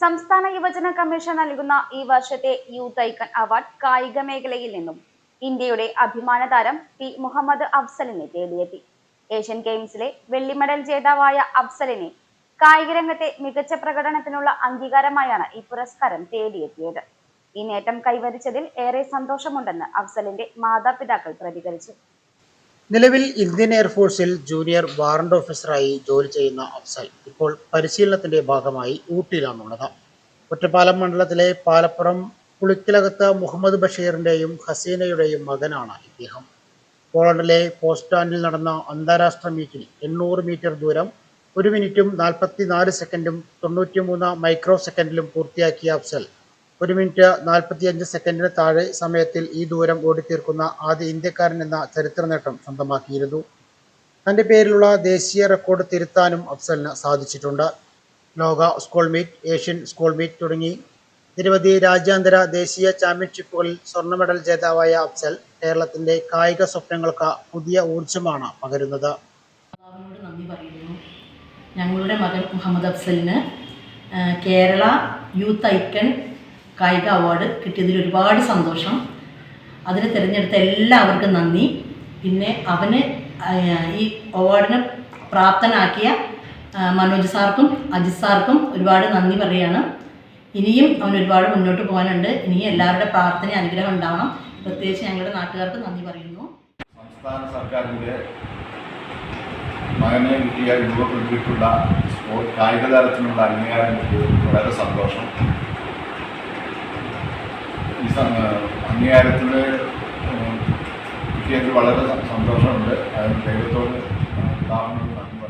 സംസ്ഥാന യുവജന കമ്മീഷൻ നൽകുന്ന ഈ വർഷത്തെ യൂത്ത് ഐക്കൺ അവാർഡ് കായിക മേഖലയിൽ നിന്നും ഇന്ത്യയുടെ അഭിമാന താരം പി മുഹമ്മദ് അഫ്സലിനെ തേടിയെത്തി. ഏഷ്യൻ ഗെയിംസിലെ വെള്ളി മെഡൽ ജേതാവായ അഫ്സലിനെ കായിക രംഗത്തെ മികച്ച പ്രകടനത്തിനുള്ള അംഗീകാരമായാണ് ഈ പുരസ്കാരം തേടിയെത്തിയത്. ഈ നേട്ടം കൈവരിച്ചതിൽ ഏറെ സന്തോഷമുണ്ടെന്ന് അഫ്സലിന്റെ മാതാപിതാക്കൾ പ്രതികരിച്ചു. നിലവിൽ ഇന്ത്യൻ എയർഫോഴ്സിൽ ജൂനിയർ വാറണ്ട് ഓഫീസറായി ജോലി ചെയ്യുന്ന അഫ്സൽ ഇപ്പോൾ പരിശീലനത്തിന്റെ ഭാഗമായി ഊട്ടിയിലാണുള്ളത്. ഒറ്റപ്പാലം മണ്ഡലത്തിലെ പാലപ്പുറം പുളിക്കലകത്ത് മുഹമ്മദ് ബഷീറിന്റെയും ഹസീനയുടെയും മകനാണ് ഇദ്ദേഹം. പോളണ്ടിലെ പോസ്റ്റാൻഡിൽ നടന്ന അന്താരാഷ്ട്ര മീറ്റിൽ എണ്ണൂറ് മീറ്റർ ദൂരം ഒരു മിനിറ്റും നാൽപ്പത്തിനാല് സെക്കൻഡും തൊണ്ണൂറ്റിമൂന്ന് മൈക്രോ സെക്കൻഡിലും പൂർത്തിയാക്കിയ അഫ്സൽ ഒരു മിനിറ്റ് നാൽപ്പത്തിയഞ്ച് സെക്കൻഡിന് താഴെ സമയത്തിൽ ഈ ദൂരം ഓടിത്തീർക്കുന്ന ആദ്യ ഇന്ത്യക്കാരൻ എന്ന ചരിത്ര നേട്ടം സ്വന്തമാക്കിയിരുന്നു. തന്റെ പേരിലുള്ള ദേശീയ റെക്കോർഡ് തിരുത്താനും അഫ്സലിന് സാധിച്ചിട്ടുണ്ട്. ലോക school meet Asian school meet തുടങ്ങി. നിരവധി രാജ്യാന്തര ദേശീയ ചാമ്പ്യൻഷിപ്പുകളിൽ സ്വർണ മെഡൽ ജേതാവായ അഫ്സൽ കേരളത്തിന്റെ കായിക സ്വപ്നങ്ങൾക്ക് പുതിയ ഊർജമാണ് പകരുന്നത്. പറയുന്നു. ഞങ്ങളുടെ മകൻ മുഹമ്മദ് അഫ്സലിന് കേരള യൂത്ത് ഐക്കൺ കായിക അവാർഡ് കിട്ടിയതിൽ ഒരുപാട് സന്തോഷം. അതിന് തിരഞ്ഞെടുത്ത എല്ലാവർക്കും നന്ദി. പിന്നെ അവന് ഈ അവാർഡിന് പ്രാപ്തനാക്കിയ മനോജ് സാർക്കും അജിത് സാർക്കും ഒരുപാട് നന്ദി പറയുകയാണ്. ഇനിയും അവൻ ഒരുപാട് മുന്നോട്ട് പോകാനുണ്ട്. ഇനിയും എല്ലാവരുടെ പ്രാർത്ഥന അനുഗ്രഹം ഉണ്ടാവണം. പ്രത്യേകിച്ച് ഞങ്ങളുടെ നാട്ടുകാർക്ക് നന്ദി പറയുന്നു. സംസ്ഥാന സർക്കാരിന്റെ മകനെ കിട്ടിയ രൂപപ്പെടുത്തിയിട്ടുള്ള കായിക തലത്തിനുള്ള അംഗീകാരം കിട്ടിയത് വളരെ സന്തോഷം. ഈ അംഗീകാരത്തിൽ കിട്ടിയതിൽ വളരെ സന്തോഷമുണ്ട്. അതിന് ദൈവത്തോട് പ്രാർത്ഥന